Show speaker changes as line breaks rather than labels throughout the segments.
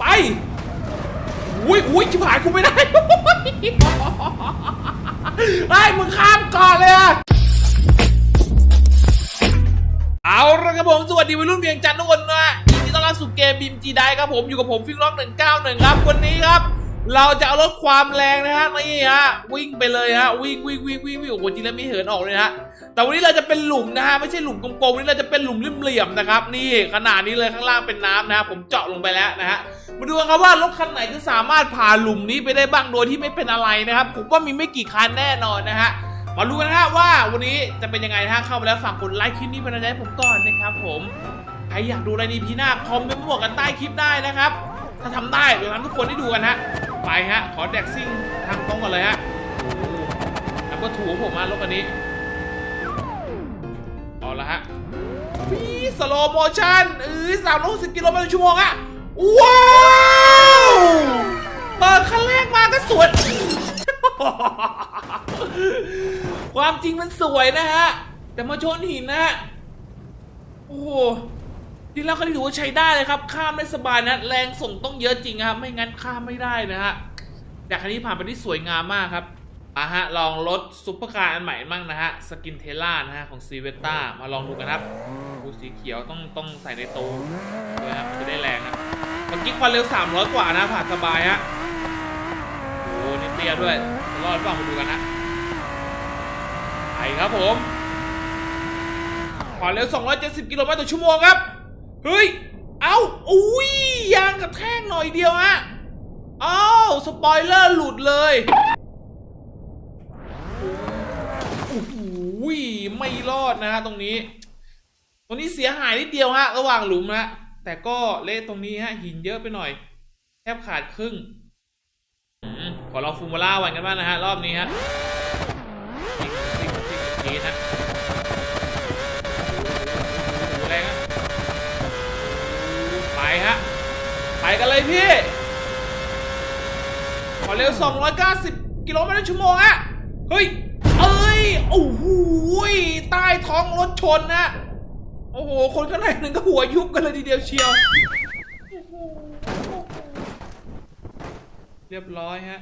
ไปอุ้ยอุ้ยชิบหายกูไม่ได้ไอ้มึงข้ามก่อนเลยอะเอาละครับผมสวัสดีวัยรุ่นเวียงจันทร์ทุกคนนะยินดีต้อนรับสู่เกมบีมจีได้ครับผมอยู่กับผมฟิงล็อก191ครับวันนี้ครับ เราจะเอาลดความแรงนะฮะนี่ฮะวิ่งไปเลยฮะวิ่งวิ่งวิ่งวิ่งวิ่งโอ้โหจริงแล้วมีเหินออกเลยนะฮะ แต่วันนี้เราจะเป็นหลุมนะฮะไม่ใช่หลุมกลมๆวันนี้เราจะเป็นหลุมเหลี่ยมๆนะครับ นี่ขนาดนี้เลยข้างล่างเป็นน้ำนะผมเจาะลงไปแล้วนะฮะมาดูกันครับว่ารถคันไหนจะสามารถผ่านหลุมนี้ไปได้บ้างโดยที่ไม่เป็นอะไรนะครับผมว่ามีไม่กี่คันแน่นอนนะฮะมาดูกันนะฮะว่าวันนี้จะเป็นยังไงนะฮะเข้ามาแล้วฝากกดไลค์คลิปนี้เป็นกำลังใจให้ผมก่อนนะครับผมใครอยากดูอะไรในพีหน้าคอมเมนต์มาบอกกันใต้คลิปได้นะครับ ถ้าทำได้เดี๋ยวทำทุกคนได้ดูกันฮะไปฮะขอแดกซิ่งทางตรงก่อนเลยฮะแล้วก็ถูผมมารถคันนี้ะฮะฟีสโลโมชั่นเออสามร้อยสิบกิโลเมตรต่อชั่วโมงอะว้าวเปิดคันแรกมาก็สวยความจริงมันสวยนะฮะ แต่มาชนหินนะฮะ โอ้โหจริงแล้วคันนี้ถือว่าใช้ได้เลยครับ ข้ามได้สบายนะ แรงส่งต้องเยอะจริงครับ ไม่งั้นข้ามไม่ได้นะฮะ แต่คันนี้ผ่านไปได้สวยงามมากครับ อะฮะ ลองรถซุปเปอร์คาร์อันใหม่มั่งนะฮะ สกินเทล่านะฮะ ของซีเวต้ามาลองดูกันครับดูสีเขียวต้องต้องใส่ในตู้ด้วยครับ จะได้แรงนะเมื่อกี้ความเร็ว 300 กว่านะ ผ่านสบายฮะโอ้โหนี่เตี้ยด้วยจะรอดเปล่ามาดูกันนะไปครับผมความเร็ว 270 กิโลเมตรต่อชั่วโมงครับ เฮ้ย เอ้า อุ้ย ยางกระแทกหน่อยเดียวฮะเอ้าสปอยเลอร์หลุดเลย โอ้โหไม่รอด นะฮะตรงนี้ ตรงนี้เสียหายนิดเดียวฮะระหว่างหลุมนะแต่ก็เละตรงนี้ฮะหินเยอะไปหน่อย แทบขาดครึ่งอขอลองฟูมาล่าวันกันบ้างนะฮะรอบนี้ฮะซิ่งซิ่งซิ่งซิ่งฮะแรงอะไปฮะไปกันเลยพี่ขอเร็ว 290 กิโลเมตรต่อชั่วโมงอะเฮ้ย ยโอ้โหใต้ท้องรถชนนะโอ้โห คนข้างในหนึ่งก็หัวยุบกันเลยทีเดียวเชียว เรียบร้อยฮะ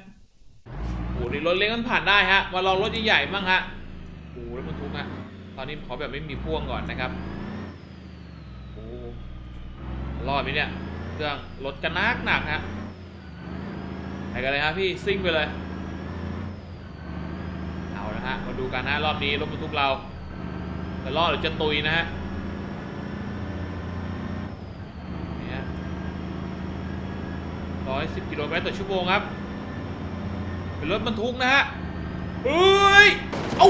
โอ้โหนี่รถเล็กมันผ่านได้ฮะ มาลองรถใหญ่ๆบ้างฮะโอ้โหแล้วมันทุกฮะตอนนี้ขอแบบไม่มีพ่วงก่อนนะครับโอ้รอดไหมเนี่ยเครื่องรถกันนักหนักฮะไปกันเลยฮะพี่ซิ่งไปเลย ฮะมาดูกันฮะรอบนี้รถบรรทุกเราจะรอดหรือจะตุยนะฮะนี่ฮะร้อยสิบกิโลเมตรต่อชั่วโมงครับ เป็นรถบรรทุกนะฮะเฮ้ยเอา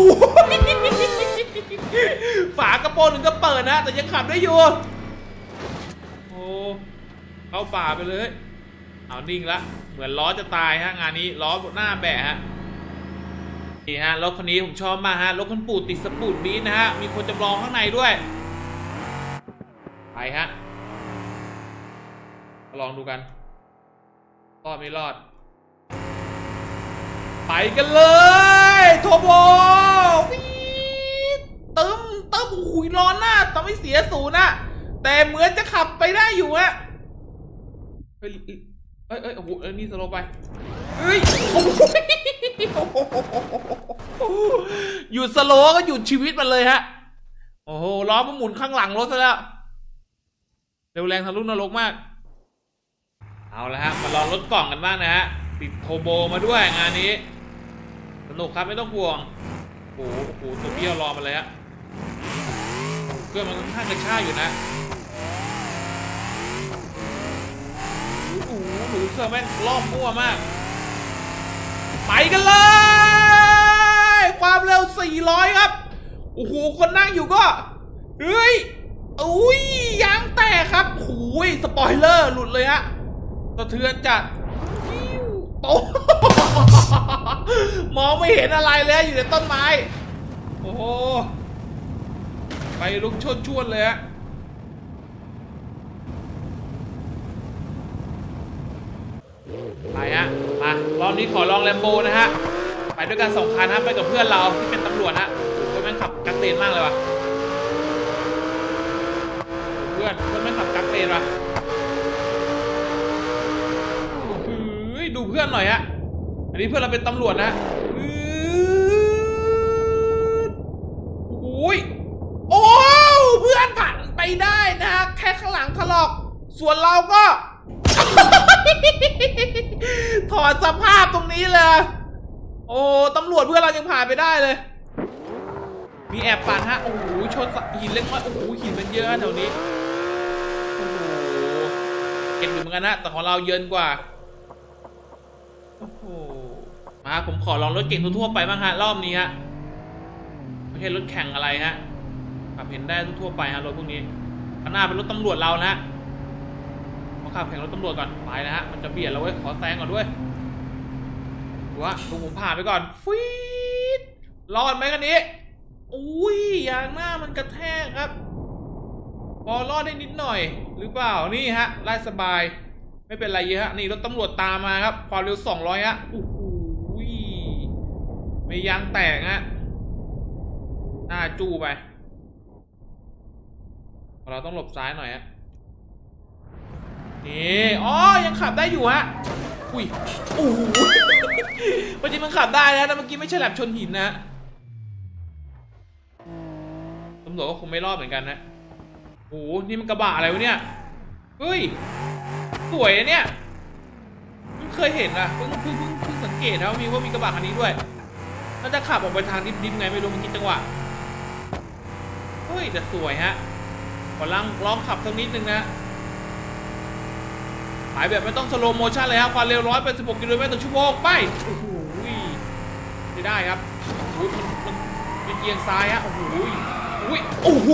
ฝากระโปรงถึงก็เปิดนะ แต่ยังขับได้อยู่ โอ้ เข้าป่าไปเลย เอานิ่งละ เหมือนล้อจะตายฮะ งานนี้ล้อหน้าแบะฮะ นี่ฮะรถคันนี้ผมชอบมากฮะรถคันปูดติดสปูดบีทนะฮะมีคนจำลองข้างในด้วยไปฮะลองดูกันรอดไม่รอด ไปกันเลยโทโบวีตึมตึมหุยร้อนหน้าทำให้เสียศูนย์นะแต่เหมือนจะขับไปได้อยู่อะเฮ้ยเอ้ยเอ้ยโอ้โหนี่สโลไป เฮ้ยโอ้โหยุดสโลก็หยุดชีวิตมันเลยฮะ โอ้โหล้อมันหมุนข้างหลังรถซะแล้ว เร็วแรงทะลุนรกมาก เอาละฮะ มาลองรถกล่องกันบ้างนะฮะ ติดโทโบมาด้วยงานนี้ สนุกครับไม่ต้องห่วง โอ้โหโอ้โหตัวเบี้ยวรอมาเลยฮะเครื่องมันค่อนข้างกระชากอยู่นะโอ้โหหนูเครื่องแม่งรอบมั่วมาก ไปกันเลย ความเร็ว 400 ครับ โอ้โห คนนั่งอยู่ก็ เฮ้ย อุ้ยยางแตกครับโอ้ยสปอยเลอร์หลุดเลยฮะสะเทือนจัดฟิวโตมองไม่เห็นอะไรเลยอยู่ในต้นไม้ โอ้โหไปลุกชนชวนเลยฮะ ไปฮะ มารอบนี้ขอลองแลมโบนะฮะ ไปด้วยกันสองคันฮะ ไปกับเพื่อนเราที่เป็นตำรวจฮะโอ้โหแม่ขับกักเตนมากเลยว่ะ เพื่อนเพื่อนม่ขับกักเตนว่ะดูเพื่อนหน่อยฮะ อันนี้เพื่อนเราเป็นตำรวจนะอืดโอ้ย โอ้ เพื่อนผ่านไปได้นะฮะ แค่ข้างหลังถลอก ส่วนเราก็ ถอดสภาพตรงนี้เลย โอ้ตำรวจเพื่อนเรายังผ่านไปได้เลย มีแอบปั่นฮะ โอ้โห ชนหินเล็กน้อย โอ้โห หินมันเยอะแถวนี้ โอ้โห เก็บอยู่เหมือนกันนะ แต่ของเราเยินกว่า โอ้โห มาผมขอลองรถเก่งทั่วไปบ้างฮะ รอบนี้ฮะ ไม่ใช่รถแข่งอะไรฮะขับเห็นได้ทั่วไปฮะรถพวกนี้ข้างหน้าเป็นรถตำรวจเรานะฮะ ขับแข่งรถตำรวจก่อนไปนะฮะมันจะเบียดเราเว้ยขอแซงก่อนด้วยดูว่าดูผมผ่านไปก่อนฟีดรอดไหมกันนี้อุ้ยยางหน้ามันกระแทกครับพอรอดได้นิดหน่อย หรือเปล่านี่ฮะไล่สบาย ไม่เป็นไรเยอะฮะนี่รถตำรวจตามมาครับ ความเร็ว200ฮะโอ้โหไม่ยางแตกฮะหน้าจู้ไปเราต้องหลบซ้ายหน่อยฮะ นี่อ๋อยังขับได้อยู่ฮะอุ้ยโอ้โหเมื่อกี้มันขับได้นะแต่เมื่อกี้ไม่ใช่แหลบชนหินนะตำรวจก็คงไม่รอดเหมือนกันนะโอ้โหนี่มันกระบะอะไรวะเนี่ยเฮ้ยสวยอะเนี่ยเพิ่เคยเห็นอะเพิ่งเพิ่งเพิ่งเพิ่งสังเกตนะว่ามีว่ามีกระบะคันนี้ด้วยน่าจะขับออกไปทางดิบๆไงไม่รู้เมื่อกี้จังหวะเฮ้ยแต่สวยฮะขอลองลองขับสักนิดนึงนะ หายแบบไม่ต้องสโลโมชั่นเลยครับความเร็วร้อยเป็นสิบหกกิโลเมตรต่อชั่วโมงไปโอ้โหไม่ได้ครับโอ้โหมันมันมันเอียงซ้ายฮะโอ้โหอุ้ยโอ้โห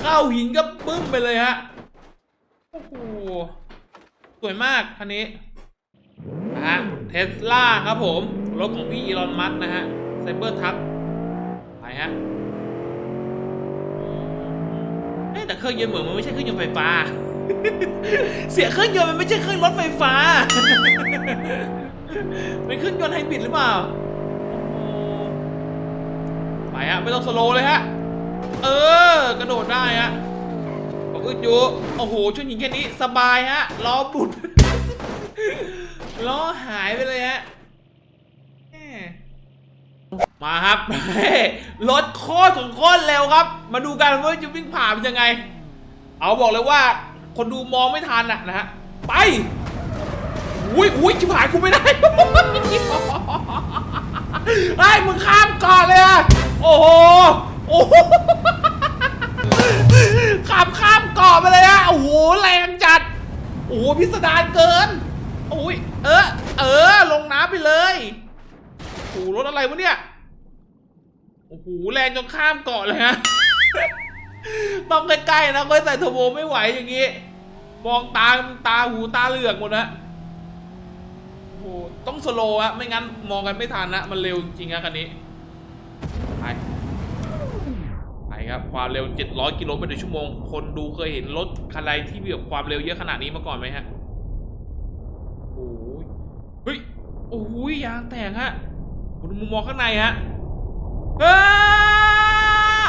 เข้าหินก็ปึ้มไปเลยฮะโอ้โหสวยมากคันนี้นะฮะเทสลาครับผม รถของพี่อีลอนมัสก์นะฮะไซเบอร์ทักไปฮะ แต่เครื่องยนต์เหมือนมันไม่ใช่เครื่องยนต์ไฟฟ้า เสียเครื่องยนต์มันไม่ใช่เครื่องรถไฟฟ้า เป็นเครื่องยนต์ไฮบริดหรือเปล่าไปฮะไม่ต้องสโลว์เลยฮะ เออ กระโดดได้ฮะบอกอึดอยู่ โอ้โหชุดหญิงแค่นี้สบายฮะล้อบุดล้อหายไปเลยฮะ มาครับรถโคตรของโคตรเร็วครับ มาดูกันว่าจะวิ่งผ่านเป็นยังไง เอาบอกเลยว่า คนดูมองไม่ทันอะนะฮะไปอุ้ยอุ้ยชิบหายกูไม่ได้ไอ้มึงข้ามก่อนเลยอะโอ้โหโอ้โหขับข้ามเกาะไปเลยอะโอ้โหแรงจัด โอ้โหพิสดารเกินโอ้ยเออเออลงน้ำไปเลยโอ้โหรถอะไรวะเนี่ย อ้โหแรงจนข้ามเกาะเลยฮะต้องใกล้ๆนะค่อยใส่ทอร์โบไม่ไหวอย่างงี้มองตาตาหูตาเหลือกหมดนะโอ้โหต้องสโลว์อะไม่งั้นมองกันไม่ทันนะมันเร็วจริงๆนะคันนี้ไปไปครับความเร็ว 700 กิโลเมตรต่อชั่วโมง คนดูเคยเห็นรถคันใดที่มีแบบความเร็วเยอะขนาดนี้มาก่อนไหมฮะโอ้ยเฮ้ยโอ้ยยางแตกฮะดูมุมมองข้างในฮะ เอ้า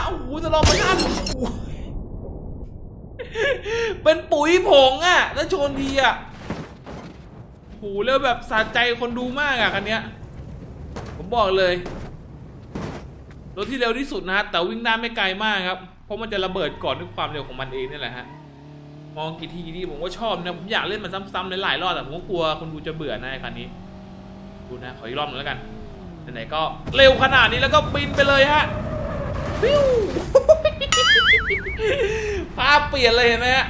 โอ้โหจะลองมาทันโอ้ยเป็นปุ๋ยผงอะแล้วชนทีอะโอ้โหเร็วแบบสะใจคนดูมากอะคันเนี้ย ผมบอกเลย รถที่เร็วที่สุดนะฮะแต่วิ่งได้ไม่ไกลมากครับ เพราะมันจะระเบิดก่อนด้วยความเร็วของมันเองนี่แหละฮะ มองกี่ทีกี่ทีผมก็ชอบนะ ผมอยากเล่นมันซ้ำๆหลายๆรอบแต่ผมก็กลัวคนดูจะเบื่อนะคันนี้ ดูนะ ขออีกรอบหนึงแล้วกัน ไหนๆก็เร็วขนาดนี้แล้วก็บินไปเลยฮะวิวภาพเปลี่ยนเลยเห็นไหมฮะ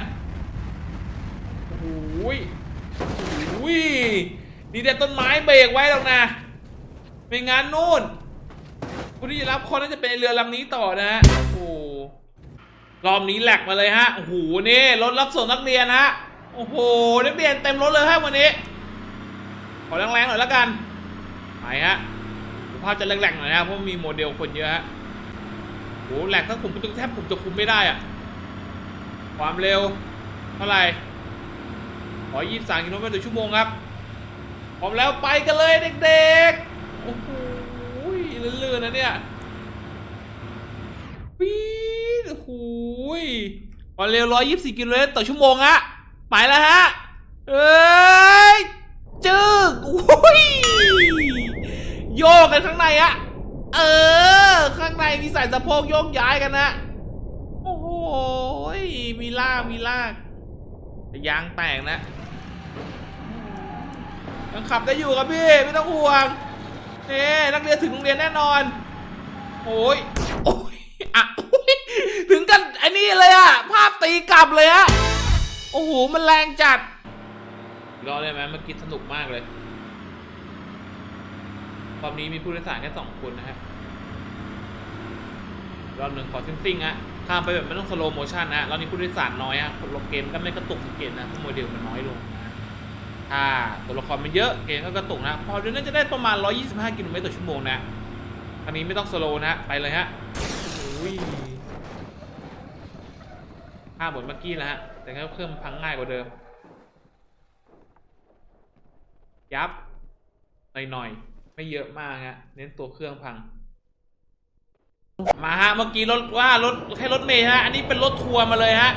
โอ้โหยโอ้ยนี่แต่ต้นไม้เบรกไว้หรอกนะ ไม่งั้นนู่นผู้ที่จะรับคนน่าจะเป็นเรือลำนี้ต่อนะฮะ โอ้โหรอบนี้แหลกมาเลยฮะ โอ้โห นี่รถรับส่งนักเรียนฮะ โอ้โห นักเรียนเต็มรถเลยฮะวันนี้ ขอแรงๆหน่อยแล้วกัน ไปฮะ ภาพจะแรงๆหน่อยนะเพราะมีโมเดลคนเยอะฮะโหแหลกถ้าผมจนแทบผมจะคุมไม่ได้อะความเร็วเท่าไหร่ขอ23กิโลเมตรต่อชั่วโมงครับ พร้อมแล้วไปกันเลยเด็กๆ โอ้โหลื่นๆนะเนี่ยปี๊ดโอ้โหความเร็ว124กิโลเมตรต่อชั่วโมงฮะไปแล้วฮะ เอ้ย กันข้างในอะเออ ข้างในมีใส่สะโพกโยกย้ายกันนะ โอ้โหมีลากมีลากยางแตกนะยังขับได้อยู่ครับพี่ไม่ต้องห่วงนี่นักเรียนถึงโรงเรียนแน่นอนโอ้ยโอ้ยอะถึงกันไอ้นี่เลยอะภาพตีกลับเลยอะโอ้โหมันแรงจัดรอได้ไหมเมื่อกี้สนุกมากเลย รอบนี้มีผู้โดยสารแค่สองคนนะฮะรอบหนึ่งขอซิ่งซิ่งๆฮะข้ามไปแบบไม่ต้องสโลโมชันนะรอบนี้ผู้โดยสารน้อยฮะคนลงเกมก็ไม่กระตุกสังเกตนะเพราะโมเดลมันน้อยลงนะถ้าตัวละครมันเยอะเกมก็กระตุกนะพอเดือนนั้นจะได้ประมาณ 125 กิโลเมตรต่อชั่วโมงนะอันนี้ไม่ต้องสโลนะไปเลยฮะโอ้ยข้ามหมดเมื่อกี้แล้วฮะ แต่ก็เครื่องมันพังง่ายกว่าเดิม ยับหน่อยๆ ไม่เยอะมากฮะเน้นตัวเครื่องพัง มาฮะเมื่อกี้รถว่ารถแค่รถเมย์ฮะอันนี้เป็นรถทัวร์มาเลยฮะ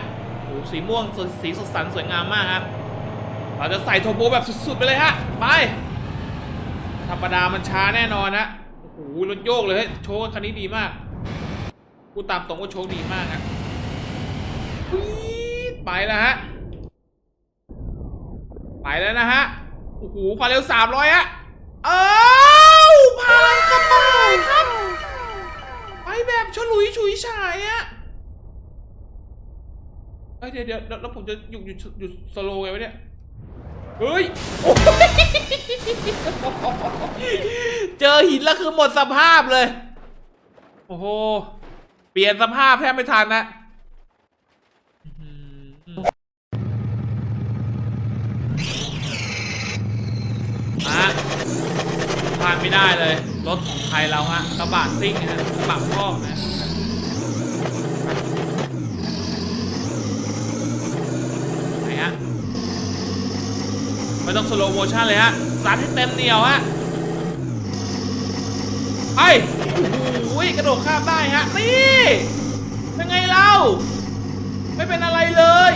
โอ้โหสีม่วงสดสีสดสันสวยงามมากครับเราจะใส่โทโบแบบสุดๆไปเลยฮะไปธรรมดามันช้าแน่นอนฮะโอ้โหรถโยกเลยเฮ้ยโชว์คันนี้ดีมากพูตามตรงว่าโชคดีมากฮะไปแล้วฮะ ไปแล้วนะฮะ โอ้โหความเร็วสามร้อยฮะ เอ้า พังกระบายครับ ไปแบบฉลุยฉุยฉายอะเอ้ยเดี๋ยวเดี๋ยวแล้วแล้วผมจะหยุดหยุดหยุดสโลว์ไงวะเนี่ย เฮ้ยโอ้ยเจอหินแล้วคือหมดสภาพเลย โอ้โห เปลี่ยนสภาพแทบไม่ทันนะ ไม่ได้เลย รถของไทยเราฮะกระบะซิ่งนะกระบะพ่อนะไหนฮะไม่ต้องสโลโมชั่นเลยฮะซัดให้เต็มเหนียวฮะไปโอ้โหกระโดดข้ามได้ฮะนี่เป็นไงเราไม่เป็นอะไรเลย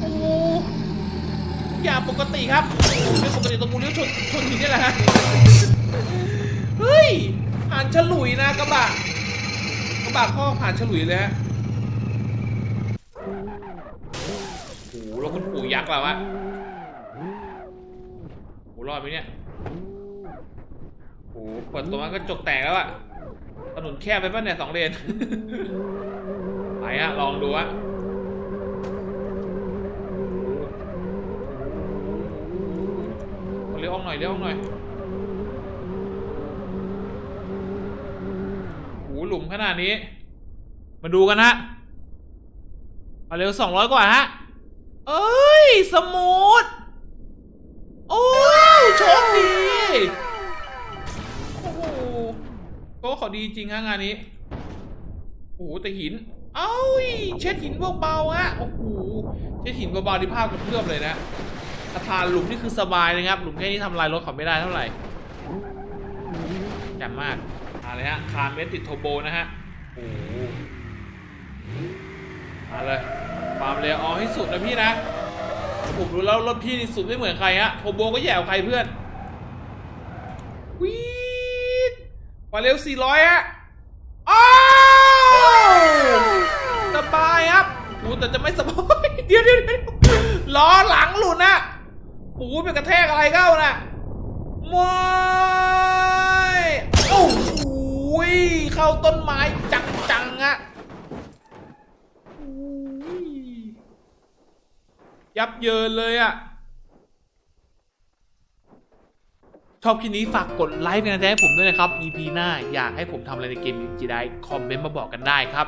โอ้โห อย่างปกติครับไม่ปกติตรงมูเลี้ยวชนชนหินนี่แหละฮะเฮ้ยผ่านฉลุยนะกระบะกระบะข้อผ่านฉลุยเลยฮะโอ้โหแล้วคุณปู่ยักษ์เราอะโอ้โหรอดไหมเนี่ยโอ้โหเปิดตัวมันก็จกแตกแล้วอะถนนแคบไปป่ะเนี่ยสองเลนไปฮะลองดูฮะ เลี้ยวออกห น่อยเลี้ยวออกหน่อยโหหลุมขนาดนี้ มาดูกันฮะมาเร็วสองร้อยกว่าฮะ เอ้ย สมูท โอ้โชคดี โอ้โหก็ขอดีจริงฮะงานนี้ โอ้โหแต่หิน เอ้ย เช็ดหินเบาๆฮะ โอ้โห เช็ดหินเบาๆที่ภาพกระเพื่อมเลยนะ ถ้าผ่านหลุมนี่คือสบายเลยครับ หลุมแค่นี้ทำลายรถเขาไม่ได้เท่าไหร่แจ่มมากมาเลยฮะคาร์เมสติดโทโบนะฮะโอ้มาเลยความเร็วเอาให้สุดนะพี่นะผมรู้แล้วรถพี่นี่สุดไม่เหมือนใครฮะโทโบก็แย่กว่าใครเพื่อนวีดความเร็ว 400 ฮะอ้าวสบายครับโอ้แต่จะไม่สบายเดียวเดี๋ยวเดี๋ยวล้อหลังหลุดนะ โอ้โหไปกระแทกอะไรเข้านะไม่โอ้โหเข้าต้นไม้จังจังๆอะยยับเยินเลยอะชอบคลิปนี้ฝากกดไลค์เป็นกำลังใจให้ผมด้วยนะครับ EP หน้าอยากให้ผมทำอะไรในเกมจีได้คอมเมนต์มาบอกกันได้ครับ